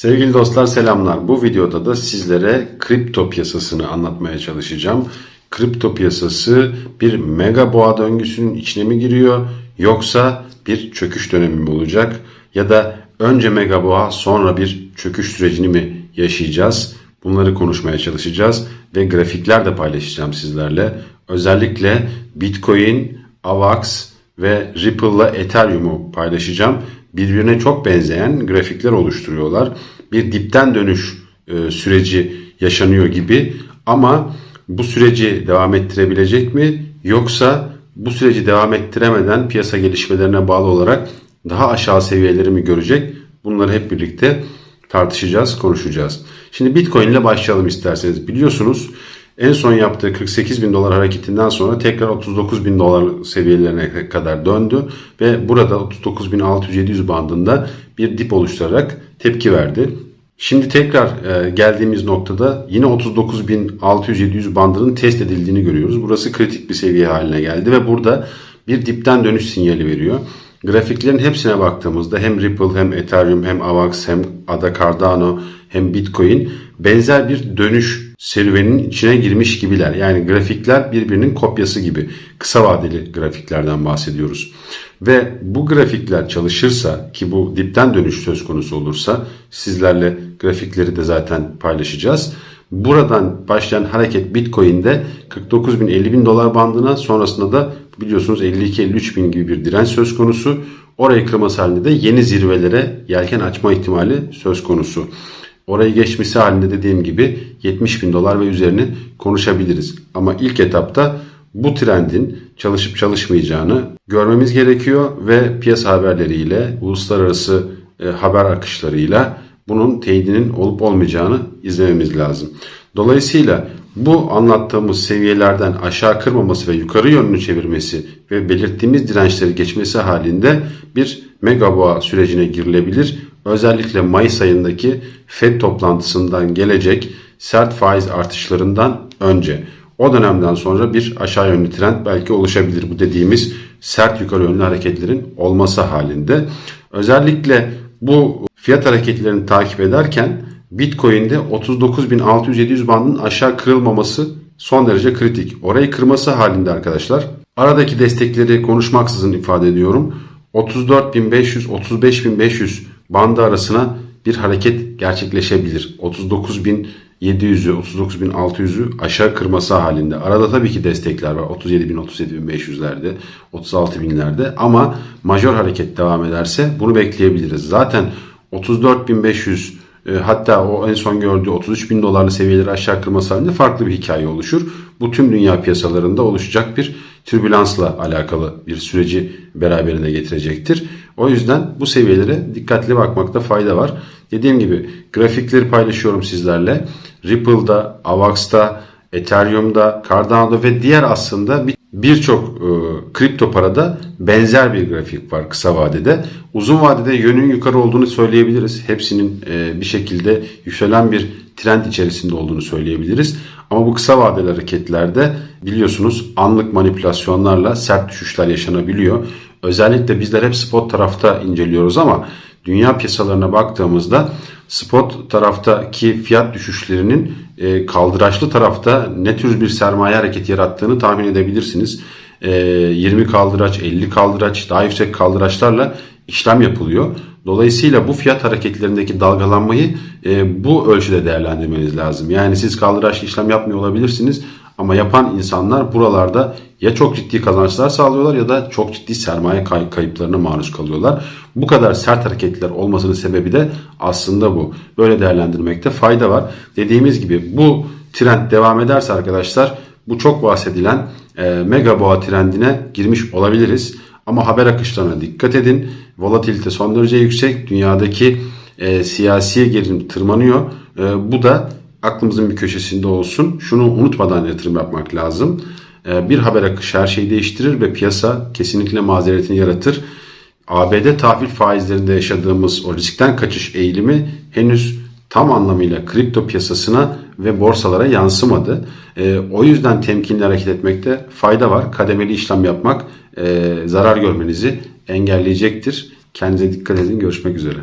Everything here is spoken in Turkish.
Sevgili dostlar selamlar. Bu videoda da sizlere kripto piyasasını anlatmaya çalışacağım. Kripto piyasası bir mega boğa döngüsünün içine mi giriyor yoksa bir çöküş dönemi mi olacak ya da önce mega boğa sonra bir çöküş sürecini mi yaşayacağız? Bunları konuşmaya çalışacağız ve grafikler de paylaşacağım sizlerle. Özellikle Bitcoin, AVAX ve Ripple'la Ethereum'u paylaşacağım. Birbirine çok benzeyen grafikler oluşturuyorlar. Bir dipten dönüş e, süreci yaşanıyor gibi ama bu süreci devam ettirebilecek mi yoksa bu süreci devam ettiremeden piyasa gelişmelerine bağlı olarak daha aşağı seviyeleri mi görecek? Bunları hep birlikte tartışacağız, konuşacağız. Şimdi Bitcoin ile başlayalım isterseniz. Biliyorsunuz en son yaptığı 48 bin dolar hareketinden sonra tekrar 39 bin dolar seviyelerine kadar döndü ve burada 39 bin 600-700 bandında bir dip oluşturarak tepki verdi. Şimdi tekrar e, geldiğimiz noktada yine 39.600-700 bandının test edildiğini görüyoruz. Burası kritik bir seviye haline geldi ve burada bir dipten dönüş sinyali veriyor. Grafiklerin hepsine baktığımızda hem Ripple hem Ethereum hem AVAX hem ADA Cardano hem Bitcoin benzer bir dönüş serüveninin içine girmiş gibiler. Yani grafikler birbirinin kopyası gibi. Kısa vadeli grafiklerden bahsediyoruz. Ve bu grafikler çalışırsa ki bu dipten dönüş söz konusu olursa sizlerle grafikleri de zaten paylaşacağız. Buradan başlayan hareket Bitcoin'de 49 bin 50 bin dolar bandına sonrasında da biliyorsunuz 52-53 bin gibi bir direnç söz konusu. Orayı kırması halinde de yeni zirvelere yelken açma ihtimali söz konusu. Orayı geçmesi halinde dediğim gibi 70 bin dolar ve üzerini konuşabiliriz. Ama ilk etapta bu trendin çalışıp çalışmayacağını görmemiz gerekiyor ve piyasa haberleriyle, uluslararası e, haber akışlarıyla bunun teyidinin olup olmayacağını izlememiz lazım. Dolayısıyla bu anlattığımız seviyelerden aşağı kırmaması ve yukarı yönünü çevirmesi ve belirttiğimiz dirençleri geçmesi halinde bir mega boğa sürecine girilebilir. Özellikle Mayıs ayındaki FED toplantısından gelecek sert faiz artışlarından önce. O dönemden sonra bir aşağı yönlü trend belki oluşabilir bu dediğimiz sert yukarı yönlü hareketlerin olması halinde. Özellikle bu fiyat hareketlerini takip ederken Bitcoin'de 39.600-700 bandının aşağı kırılmaması son derece kritik. Orayı kırması halinde arkadaşlar aradaki destekleri konuşmaksızın ifade ediyorum. 34.500-35.500 bandı arasına bir hareket gerçekleşebilir. 39.700'ü, 39.600'ü aşağı kırması halinde. Arada tabii ki destekler var. 37.000, 37.500'lerde, 36.000'lerde ama majör hareket devam ederse bunu bekleyebiliriz. Zaten 34.500 e, hatta o en son gördüğü 33 bin dolarlı seviyeleri aşağı kırması halinde farklı bir hikaye oluşur. Bu tüm dünya piyasalarında oluşacak bir türbülansla alakalı bir süreci beraberinde getirecektir. O yüzden bu seviyelere dikkatli bakmakta fayda var. Dediğim gibi grafikleri paylaşıyorum sizlerle. Ripple'da, AVAX'ta, Ethereum'da, Cardano'da ve diğer aslında birçok e, kripto parada benzer bir grafik var kısa vadede. Uzun vadede yönün yukarı olduğunu söyleyebiliriz. Hepsinin e, bir şekilde yükselen bir trend içerisinde olduğunu söyleyebiliriz. Ama bu kısa vadeli hareketlerde biliyorsunuz anlık manipülasyonlarla sert düşüşler yaşanabiliyor. Özellikle bizler hep spot tarafta inceliyoruz ama dünya piyasalarına baktığımızda spot taraftaki fiyat düşüşlerinin e, kaldıraçlı tarafta ne tür bir sermaye hareketi yarattığını tahmin edebilirsiniz. 20 kaldıraç, 50 kaldıraç, daha yüksek kaldıraçlarla işlem yapılıyor. Dolayısıyla bu fiyat hareketlerindeki dalgalanmayı e, bu ölçüde değerlendirmeniz lazım. Yani siz kaldıraçlı işlem yapmıyor olabilirsiniz ama yapan insanlar buralarda ya çok ciddi kazançlar sağlıyorlar ya da çok ciddi sermaye kay- kayıplarına maruz kalıyorlar. Bu kadar sert hareketler olmasının sebebi de aslında bu. Böyle değerlendirmekte fayda var. Dediğimiz gibi bu trend devam ederse arkadaşlar bu çok bahsedilen e, mega boğa trendine girmiş olabiliriz. Ama haber akışlarına dikkat edin. Volatilite son derece yüksek. Dünyadaki e, siyasi gerilim tırmanıyor. E, bu da aklımızın bir köşesinde olsun. Şunu unutmadan yatırım yapmak lazım. E, bir haber akışı her şeyi değiştirir ve piyasa kesinlikle mazeretini yaratır. ABD tahvil faizlerinde yaşadığımız o riskten kaçış eğilimi henüz tam anlamıyla kripto piyasasına ve borsalara yansımadı. E, o yüzden temkinli hareket etmekte fayda var. Kademeli işlem yapmak e, zarar görmenizi engelleyecektir. Kendinize dikkat edin. Görüşmek üzere.